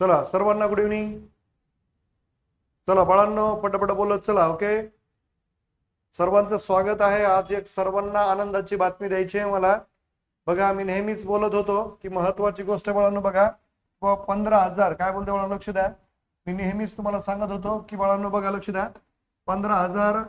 चला सर्वांना good evening चला बाळांनो पटपट बोलत चला ओके सर्वांचं स्वागत आहे. आज एक सर्वांना आनंदाची बातमी द्यायची आहे मला. बघा मी नेहमीच बोलत होतो की महत्वाची गोष्ट बाळांनो बघा. पंधरा हजार काय बोलते बाळांनो लक्ष द्या. मी नेहमीच तुम्हाला सांगत होतो की बाळांनो बघा लक्ष द्या. पंधरा हजार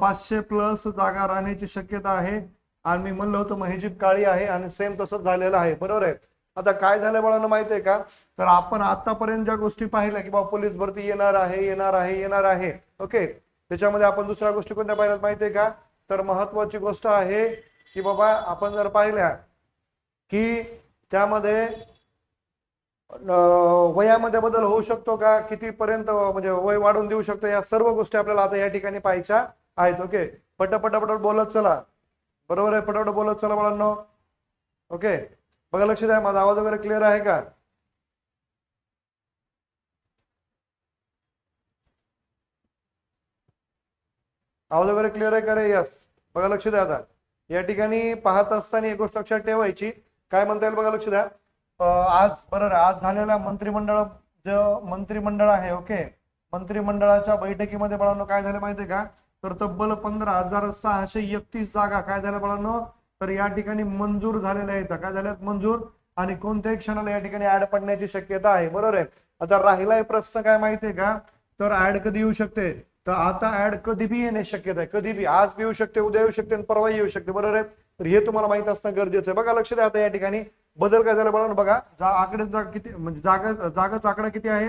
पाचशे प्लस जागा राहण्याची शक्यता आहे. आणि मी म्हणलं होतं महेजीब काळी आहे आणि सेम तसंच झालेलं आहे. बरोबर आहे? आता काय झालं बाळांना माहिती आहे का? तर आपण आतापर्यंत ज्या गोष्टी पाहिल्या की बाबा पोलीस भरती येणार आहे येणार आहे येणार आहे ओके? त्याच्यामध्ये आपण दुसऱ्या गोष्टी कोणत्या पाहिल्यात माहिती आहे का? तर महत्वाची गोष्ट आहे की बाबा आपण जर पाहिल्या की त्यामध्ये वयामध्ये बदल होऊ शकतो का? कितीपर्यंत म्हणजे वय वाढून देऊ शकतो? या सर्व गोष्टी आपल्याला आता या ठिकाणी पाहायच्या आहेत ओके? पटापटापट बोलत चला. बरोबर आहे? पटापट बोलत चला मुलांनो ओके? बघा लक्ष द्या माझा आवाज वगैरे क्लिअर आहे का? आवाज वगैरे क्लिअर आहे का रे? यस बघा लक्ष द्या आता. या ठिकाणी पाहत असताना एक गोष्ट लक्षात ठेवायची. काय म्हणता येईल बघा लक्ष द्या. आज बरोबर आज झालेल्या मंत्रिमंडळ जो मंत्रिमंडळ आहे ओके? मंत्रिमंडळाच्या बैठकीमध्ये बळांनो काय झालं माहितीये का? तर तब्बल पंधरा हजार सहाशे एकतीस जागा काय झाल्या बळांनो? तर या ठिकाणी मंजूर झालेल्या आहेत. काय झाल्यात मंजूर. आणि कोणत्याही क्षणाला या ठिकाणी ऍड पडण्याची शक्यता आहे. बरोबर आहे? आता राहिलाय प्रश्न काय माहितीये का? तर ऍड कधी येऊ शकते? तर आता ऍड कधी बी येण्याची शक्यता आहे. कधी बी. आज बी येऊ शकते उद्या येऊ शकते आणि परवा येऊ शकते. बरोबर आहे? तर हे तुम्हाला माहीत असणं गरजेचं आहे. बघा लक्ष द्या आता या ठिकाणी. बदल काय झाला बघा बघा. जा आकडे जागा किती म्हणजे जागा जागाचा आकडा किती आहे?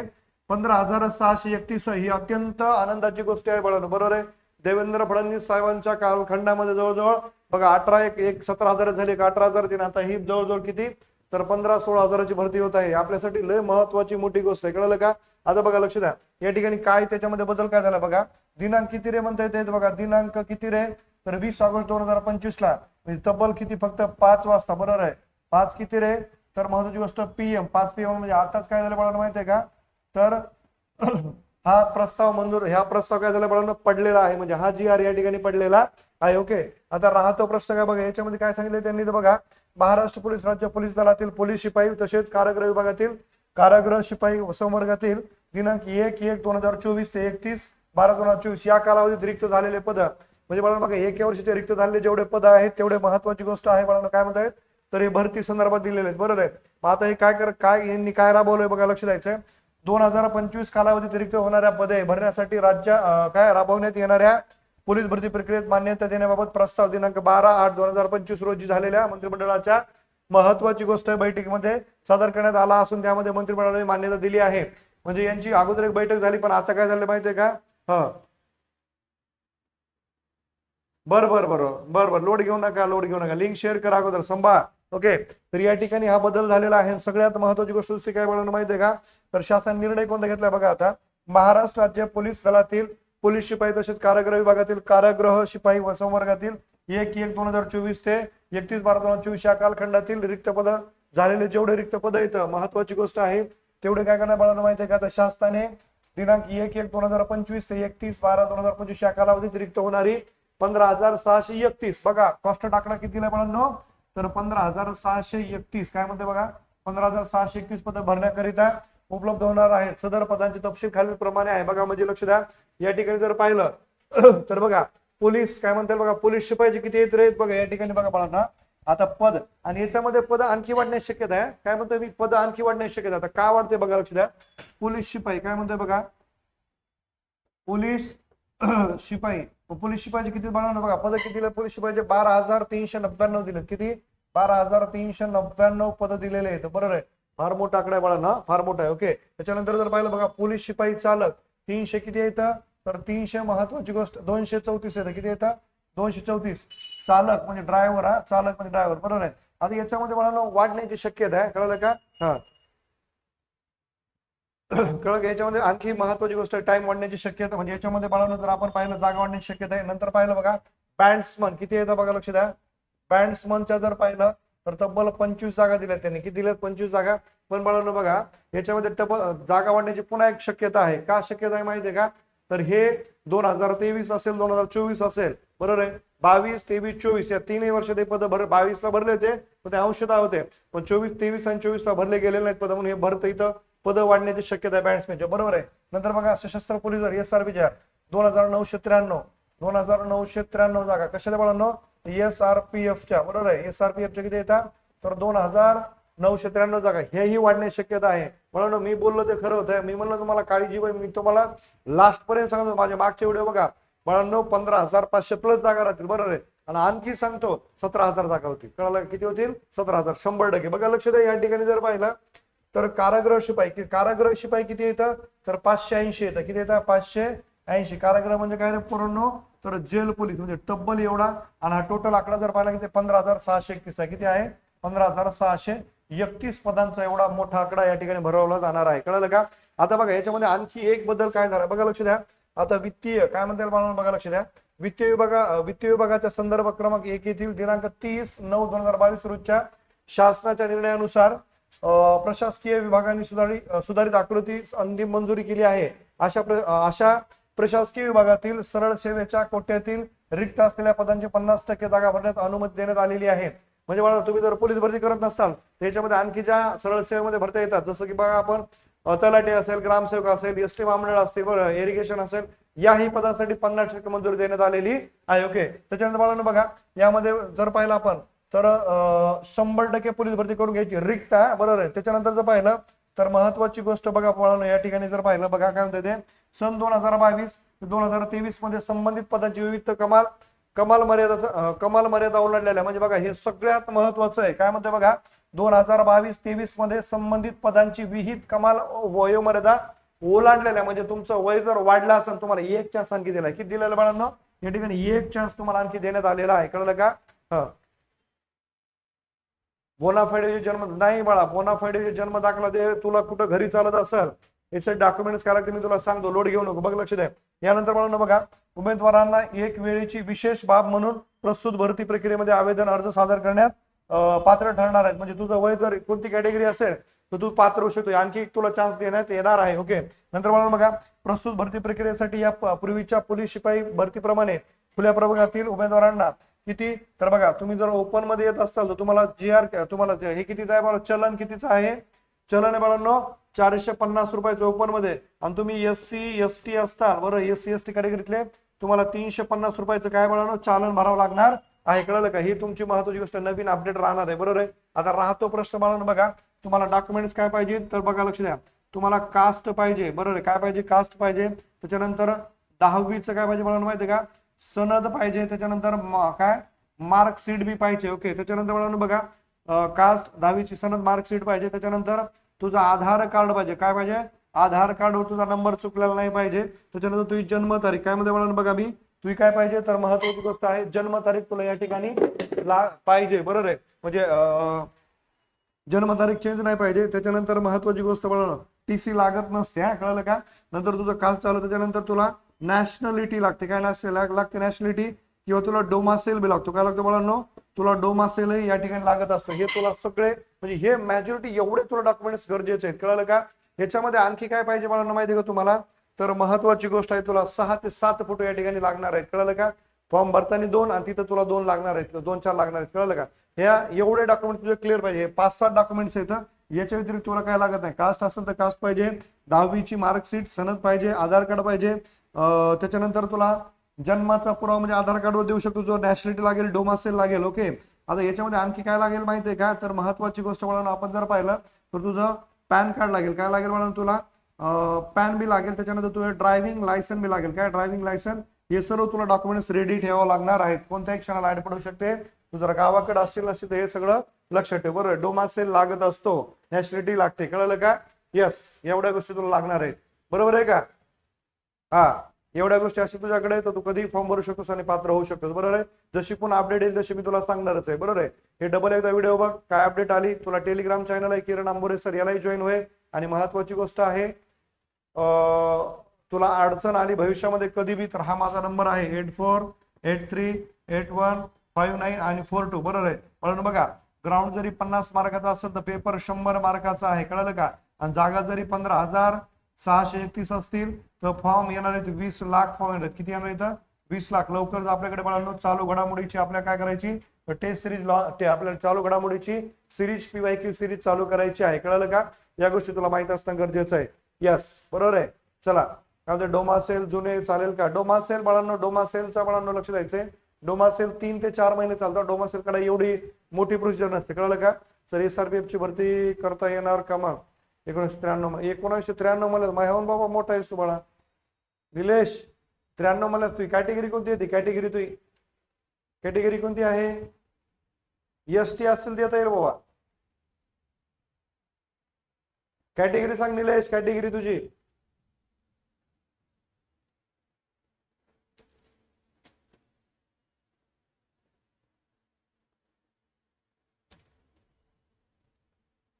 पंधरा हजार सहाशे एकतीस. ही अत्यंत आनंदाची गोष्ट आहे बळानं बरोबर आहे? देवेंद्र फडणवीस साहेबांच्या कालखंडामध्ये जवळजवळ बघा अठरा एक एक सतरा हजार झाले का अठरा हजार तीन आता ही जवळजवळ किती? तर पंधरा सोळा हजाराची भरती होत आहे. आपल्यासाठी लय महत्वाची मोठी गोष्ट आहे. कळलं का? आता बघा लक्ष द्या. या ठिकाणी काय त्याच्यामध्ये बदल काय झाला बघा? दिनांक किती रे म्हणता येते बघा? दिनांक किती रे? तर वीस ऑगस्ट दोन हजार पंचवीस ला म्हणजे तब्बल किती? फक्त पाच वाजता. बरोबर आहे. पाच किती रे? तर महत्वाची गोष्ट पीएम पाच पीएम म्हणजे आताच काय झालं मला माहिती आहे का? तर हा प्रस्ताव मंजूर ह्या प्रस्ताव काय झाला बळानं पडलेला आहे. म्हणजे हा जी आर या ठिकाणी पडलेला आहे. ओके आता राहतो प्रश्न काय बघा याच्यामध्ये काय सांगितलं त्यांनी तर बघा महाराष्ट्र पोलीस राज्य पोलीस दलातील पोलीस शिपाई तसेच कारागृह विभागातील कारागृह शिपाई संवर्गातील दिनांक एक एक दोन हजार चोवीस ते एकतीस बारा दोन हजार चोवीस या कालावधीत रिक्त झालेले पद. म्हणजे मला बघा एक वर्षाचे रिक्त झालेले जेवढे पद आहेत तेवढे महत्वाची गोष्ट आहे. बळानं काय म्हणतायत? तर हे भरती संदर्भात दिलेले आहेत. बरोबर आहे. मग आता हे काय कर काय यांनी काय राबवलंय बघा लक्ष द्यायचंय. दोन हजार पंचवीस कालावधीत रिक्त होणाऱ्या पदे भरण्यासाठी राज्य काय राबवण्यात येणाऱ्या पोलीस भरती प्रक्रियेत मान्यता देण्याबाबत प्रस्ताव दिनांक बारा आठ दोन हजार पंचवीस रोजी झालेल्या मंत्रिमंडळाच्या महत्वाची गोष्ट बैठकीमध्ये सादर करण्यात आला असून त्यामध्ये मंत्रिमंडळाने मान्यता दिली आहे. म्हणजे यांची अगोदर एक बैठक झाली पण आता काय झालं माहितीये का? हा. बर बर बर बर बर. लोड घेऊ नका लोड घेऊ नका. लिंक शेअर करा अगोदर. संभा ओके तर या ठिकाणी हा बदल झालेला आहे. सगळ्यात महत्वाची गोष्ट दुसरी काय मला माहितीये का? तर शासन निर्णय कोणता घेतला बघा आता. महाराष्ट्र राज्य पोलीस दलातील पोलीस शिपाई तसेच कारागृह विभागातील कारागृह शिपाई व संवर्गातील एक एक दोन हजार चोवीस ते एकतीस बारा दोन हजार चोवीस या कालखंडातील रिक्त पद झालेले जेवढे रिक्त पद येतं महत्वाची गोष्ट आहे तेवढे काय करणार बाळांना माहिती आहे का? तर शासनाने दिनांक एक एक दोन हजार पंचवीस ते एकतीस बारा दोन हजार पंचवीस या कालावधीत रिक्त होणारी पंधरा हजार सहाशे एकतीस. बघा कॉस्ट टाकला किती दिला बाळांनो तर पंधरा हजार सहाशे एकतीस. काय म्हणते बघा? पंधरा हजार सहाशे एकतीस पद भरण्याकरिता उपलब्ध होणार आहेत. सदर पदांचे तपशील खालील प्रमाणे आहे. बघा म्हणजे लक्ष द्या. या ठिकाणी जर पाहिलं तर बघा पोलीस काय म्हणतात बघा पोलीस शिपाईचे किती येत आहेत बघा या ठिकाणी बघा बाळांना. आता पद आणि याच्यामध्ये पद आणखी वाढण्याची शक्यता आहे. काय म्हणतोय मी? पद आणखी वाढण्याची शक्यता आहे. आता का वाढते बघा लक्ष द्या. पोलीस शिपाई काय म्हणतोय बघा? पोलीस शिपाई पोलीस शिपाईचे किती बघा बघा? पद किती दिलं पोलीस शिपाईचे बारा हजार तीनशे नव्याण्णव दिलं. किती? बारा हजार तीनशे नव्याण्णव पद दिलेले आहेत. बरोबर आहे. फार मोठा आकडा आहे बाळा ना फार मोठा आहे. ओके. त्याच्यानंतर जर पाहिलं बघा पोलीस शिपाई चालक तीनशे किती येतं तर तीनशे महत्वाची गोष्ट दोनशे चौतीस येतं किती येतं दोनशे चौतीस. चालक म्हणजे ड्रायव्हर हा. चालक म्हणजे ड्रायव्हर बरोबर आहे. आता याच्यामध्ये मला वाढण्याची शक्यता आहे. कळलं का? हा. कळक याच्यामध्ये आणखी महत्वाची गोष्ट टाइम वाढण्याची शक्यता. म्हणजे याच्यामध्ये बाळांनो जर आपण पाहिलं जागा वाढण्याची शक्यता आहे. नंतर पाहिलं बघा बॅट्समन किती येतं बघा लक्ष द्या. बॅट्समनच्या जर पाहिलं तर तब्बल पंचवीस जागा दिल्यात त्यांनी. किती दिल्यात? पंचवीस जागा. पण बाळांनो बघा याच्यामध्ये टब जागा वाढण्याची पुन्हा एक शक्यता आहे. का शक्यता आहे माहिती आहे का? तर हे दोन हजार तेवीस असेल दोन हजार चोवीस असेल बरोबर आहे? बावीस तेवीस चोवीस या तीनही वर्ष ते पद भर बावीसला भरले होते पण ते अंशतः होते. पण चोवीस तेवीस आणि चोवीसला भरले गेलेले नाहीत पद म्हणून हे भरत इथं. पद वाढण्याची शक्यता आहे बरोबर आहे. नंतर बघा सशस्त्र पोलीस एस आर पीच्या दोन हजार नऊशे त्र्याण्णव. दोन हजार नऊशे त्र्याण्णव जागा. कशाला बाळांनो? एस आर पी एफच्या बरोबर आहे. एस आर पी एफच्या किती येतात तर दोन हजार नऊशे त्र्याण्णव जागा. हेही वाढण्याची शक्यता आहे. म्हणून मी बोललो ते खरं होतं. मी म्हणलं तुम्हाला काळजी मी तुम्हाला लास्ट पर्यंत सांगतो. माझे मागचे व्हिडिओ बघा. बाळांनो पंधरा हजार पाचशे प्लस जागा राहतील. बरोबर आहे. आणि आणखी सांगतो सतरा हजार जागा होतील. कळालं? किती होतील? सतरा हजार. शंभर टक्के. बघा लक्ष द्या. या ठिकाणी जर पाहिलं तर कारागृह शिपाई कारागृह शिपाई किती येतं? तर पाचशे ऐंशी येतं. किती येतं? पाचशे ऐंशी. कारागृह म्हणजे काय रे पूर्ण? तर जेल पोलीस म्हणजे तब्बल एवढा आणि हा टोटल आकडा जर पाहिला किती? पंधरा हजार सहाशे एकतीस आहे. किती आहे? पंधरा हजार सहाशे एकतीस पदांचा एवढा मोठा आकडा या ठिकाणी भरवला जाणार आहे. कळलं का? आता बघा याच्यामध्ये आणखी एक बदल काय झाला? बघा लक्ष द्या. आता वित्तीय काय म्हणता येईल बघा लक्ष द्या. वित्तीय विभागा वित्तीय विभागाच्या संदर्भ क्रमांक एक येथील दिनांक तीस नऊ दोन हजार बावीस रोजच्या शासनाच्या निर्णयानुसार प्रशासकीय विभागाने सुधारित सुधारित आकृती अंतिम मंजुरी केली आहे. अशा प्र- अशा प्रशासकीय विभागातील सरळ सेवेच्या कोट्यातील रिक्त असलेल्या पदांची पन्नास टक्के जागा भरण्यात अनुमती देण्यात आलेली आहे. म्हणजे बघा तुम्ही जर पोलीस भरती करत नसाल त्याच्यामध्ये आणखी ज्या सरळ सेवेमध्ये भरता येतात जसं की बघा आपण तलाटे असेल ग्रामसेवक असेल एस टी महामंडळ असतील बरं इरिगेशन असेल याही पदासाठी पन्नास टक्के मंजुरी देण्यात आलेली आहे ओके. त्याच्यानंतर बघा यामध्ये जर पाहिलं आपण तर शंभर टक्के पोलीस भरती करून घ्यायची. रिक्त आहे बरोबर आहे. त्याच्यानंतर जर पाहिलं तर महत्वाची गोष्ट बघा बाळांनो या ठिकाणी जर पाहिलं बघा काय म्हणते ते. सन दोन हजार बावीस दोन हजार तेवीसमध्ये संबंधित पदांची विविध कमाल कमाल मर्यादा कमाल मर्यादा ओलांडलेल्या. म्हणजे बघा हे सगळ्यात महत्वाचं आहे. काय म्हणते बघा दोन हजार बावीस तेवीसमध्ये संबंधित पदांची विहित कमाल वयोमर्यादा ओलांडलेल्या. म्हणजे तुमचं वय जर वाढलं असेल तुम्हाला एक चान्स आणखी दिलाय. किती दिलेलं बाळांना? या ठिकाणी एक चान्स तुम्हाला आणखी देण्यात आलेला आहे. कळलं का? बोनाफायडेचे जन्म नाही बाळा बोनाफायडेचे जन्म दाखला दे तुला कुठं घरी चालत असेल याचे डॉक्युमेंट्स काय लागते मी तुला सांगतो लोड घेऊ नको बघ लक्ष द्या यानंतर बाळांना बघा उमेदवारांना एक वेळेची विशेष बाब म्हणून प्रस्तुत भरती प्रक्रियेमध्ये आवेदन अर्ज सादर करण्यात पात्र ठरणार आहेत. म्हणजे तुझं वय जर कोणती कॅटेगरी असेल तर तू पात्र होऊ शकतो आणखी एक तुला चान्स देण्यात येणार आहे ओके नंतर मला बघा प्रस्तुत भरती प्रक्रियेसाठी या पूर्वीच्या पोलीस शिपाई भरतीप्रमाणे खुल्या प्रभागातील उमेदवारांना किती? तर बघा तुम्ही जर ओपनमध्ये येत असाल तर तुम्हाला जी आर तुम्हाला हे कितीचं आहे बघा चलन कितीचं आहे? चलन आहे बाळांनो चारशे पन्नास रुपयाचं ओपनमध्ये. आणि तुम्ही एस सी एस टी असताल बरं? एस सी एस टी कॅटेगरीतले तुम्हाला तीनशे पन्नास रुपयाचं काय बाळांनो चालन भरावं लागणार आहे. कळलं का? ही तुमची महत्वाची गोष्ट नवीन अपडेट राहणार आहे बरोबर आहे? आता राहतो प्रश्न बाळांनो बघा. तुम्हाला डॉक्युमेंट्स काय पाहिजे? तर बघा लक्ष द्या. तुम्हाला कास्ट पाहिजे बरोबर आहे? काय पाहिजे? कास्ट पाहिजे. त्याच्यानंतर दहावीचं काय पाहिजे मला माहिती आहे का? सनद पाहिजे त्याच्यानंतर काय? मार्कशीट बी पाहिजे. ओके त्याच्यानंतर मिळून बघा कास्ट दहावीची सनद मार्कशीट पाहिजे त्याच्यानंतर तुझं आधार कार्ड पाहिजे. काय पाहिजे? आधार कार्डवर तुझा नंबर चुकलेला नाही पाहिजे. त्याच्यानंतर तुझी जन्मतारीख काय मध्ये मिळून बघा मी तुझी काय पाहिजे? तर महत्वाची गोष्ट आहे जन्मतारीख तुला या ठिकाणी ला पाहिजे. बरोबर आहे म्हणजे जन्मतारीख चेंज नाही पाहिजे. त्याच्यानंतर महत्वाची गोष्ट बघा टी सी लागत नसते हा कळलं का? नंतर तुझं कास्ट चालू त्याच्यानंतर तुला नॅशनलिटी लागते. काय नॅशनल लागते नॅशनलिटी किंवा तुला डोमासेल बी लागतो. काय लागतो बाळांनो? तुला डोमासेलही या ठिकाणी लागत असतं. हे तुला सगळे म्हणजे हे मॅजॉरिटी एवढे तुला डॉक्युमेंट्स गरजेचे आहेत. कळलं का? ह्याच्यामध्ये आणखी काय पाहिजे बाळांनो? माहिती आहे का तुम्हाला? तर महत्वाची गोष्ट आहे तुला सहा ते सात फोटो या ठिकाणी लागणार आहेत. कळलं का? फॉर्म भरताना दोन आणि तिथं तुला दोन लागणार आहेत. दोन चार लागणार आहेत. कळलं का? ह्या एवढे डॉक्युमेंट तुझे क्लिअर पाहिजे. पाच सात डॉक्युमेंट्स आहेत याच्या व्यतिरिक्त तुला काय लागत नाही. कास्ट असेल तर कास्ट पाहिजे. दहावीची मार्कशीट सनद पाहिजे. आधार कार्ड पाहिजे. त्याच्यानंतर तुला जन्माचा पुरावा म्हणजे आधार कार्डवर देऊ शकतो जो नॅशनॅलिटी लागेल डोमासेल लागेल ओके आता याच्यामध्ये आणखी काय लागेल माहिती आहे का? तर महत्वाची गोष्ट म्हणून आपण जर पाहिलं तर तुझं पॅन कार्ड लागेल. काय लागेल म्हणून तुला? पॅन बी लागेल त्याच्यानंतर तुझं ड्रायव्हिंग लायसन बी लागेल. काय? Driving license. हे सर्व तुला डॉक्युमेंट्स रेडी ठेवावं लागणार आहेत. कोणत्याही क्षणाला ऍड पडू शकते. तू जर गावाकडे असशील नसेल तर हे सगळं लक्षात ठेव. बरं डोमासेल लागत असतो. नॅशनॅलिटी लागते. कळलं का? येस एवढ्या गोष्टी तुला लागणार आहेत. बरोबर आहे का? हा एवढ्या गोष्टी अशी तुझ्याकडे तर तू कधी फॉर्म भरू शकतोस आणि पात्र होऊ शकतोस बरोबर आहे? जशी पण अपडेट येईल तशी मी तुला सांगणारच आहे बरोबर आहे? हे डबल एकदा व्हिडिओ बघ काय अपडेट आली? तुला टेलिग्राम चॅनल आहे किरण आंबोरे सर यालाही जॉईन होय. आणि महत्वाची गोष्ट आहे तुला अडचण आली भविष्यामध्ये कधी बी तर हा माझा नंबर आहे eight four eight three eight one five nine आणि फोर टू बरोबर आहे? म्हणून बघा ग्राउंड जरी पन्नास मार्काचा असेल तर पेपर शंभर मार्काचा आहे कळलं का? आणि जागा जरी पंधरा हजार सहाशे एकतीस असतील तर फॉर्म येणार आहेत वीस लाख फॉर्म येणार आहेत. किती येणार इथं? वीस लाख. लवकर आपल्याकडे बाळांनो चालू घडामोडीची आपल्या काय करायची? टेस्ट सिरीज ते आपल्याला चालू घडामोडीची सिरीज पी क्यू सिरीज चालू करायची आहे. कळलं का? या गोष्टी तुला माहीत असणं गरजेचं आहे. यस बरोबर आहे? चला. काय डोमासेल जुने चालेल का? डोमासेल बाळांनो डोमासेलचा बाळांनो लक्ष द्यायचंय. डोमासेल तीन ते चार महिने चालतात डोमासेल कडे एवढी मोठी प्रोसिजर नसते. कळलं का? सर एसआरपीएफ ची भरती करता येणार का मग? एकोणीसशे त्र्याण्णव एकोणीसशे त्र्याण्णव मला मायाहून बाबा मोठा आहेस तू बाळा निलेश त्र्याण्णव मला तुझी कॅटेगरी कोणती येते कॅटेगरी तुझी कॅटेगरी कोणती आहे? एस टी असतील देता येईल बाबा. कॅटेगरी सांग निलेश कॅटेगरी तुझी.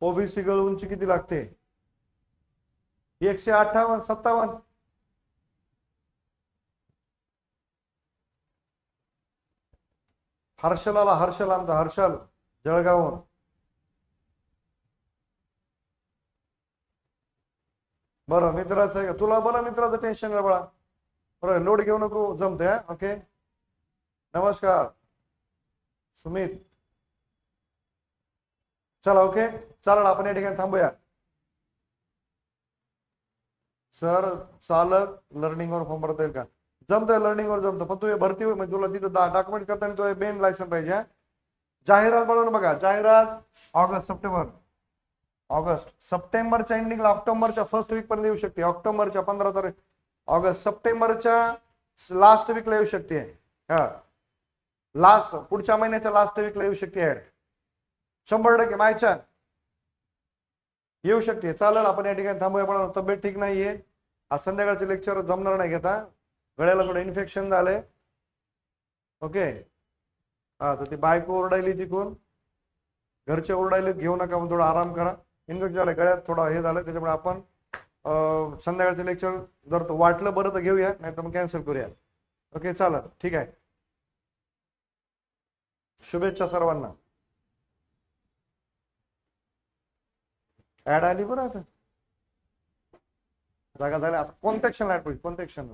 ओबीसी कडे उंची किती लागते? एकशे अठ्ठावन्न सत्तावन्न. हर्षलाला हर्षल आमचा हर्षल जळगावहून. बरं मित्राचं आहे का? तुला बरं मित्राचं टेन्शन आहे बाळा. बरं लोड घेऊ नको जमते ओके नमस्कार. सुमित. चला ओके चालेल आपण या ठिकाणी थांबूया. सर चालक लर्निंग वर फॉर्म भरता येईल का? जमतंय लर्निंग वर जमतं पण तू भरती होईल म्हणजे तुला तिथं डॉक्युमेंट करताना तुझ्या मेन लायसन पाहिजे जाहिरात बनवून बघा जाहिरात ऑगस्ट सप्टेंबर. ऑगस्ट सप्टेंबरच्या एंडिंगला ऑक्टोबरच्या फर्स्ट वीक पर्यंत येऊ शकते. ऑक्टोबरच्या पंधरा तारीख ऑगस्ट सप्टेंबरच्या लास्ट वीकला येऊ शकते. हा. लास्ट पुढच्या महिन्याच्या लास्ट वीकला येऊ शकते. ऍड शंभर टक्के मायच्या येऊ शकते. चालेल आपण या ठिकाणी थांबूया. पण तब्येत ठीक नाहीये. आज संध्याकाळचे लेक्चर जमणार नाही घेता. गळ्याला थोडं इन्फेक्शन झालंय. ओके? हा तर ती बायको ओरडायली तिकून घरचे ओरडायले घेऊ नका मग थोडा आराम करा. इन्फेक्शन झालं गळ्यात थोडा हे झालं त्याच्यामुळे आपण संध्याकाळचे लेक्चर जर वाटलं बरं तर घेऊया नाही तर मग कॅन्सल करूया. ओके चालेल. ठीक आहे. शुभेच्छा सर्वांना. ऍड आली बरं आता. जागा झाल्या आता कोणत्या क्षण ऍड होईल? कोणत्या क्षण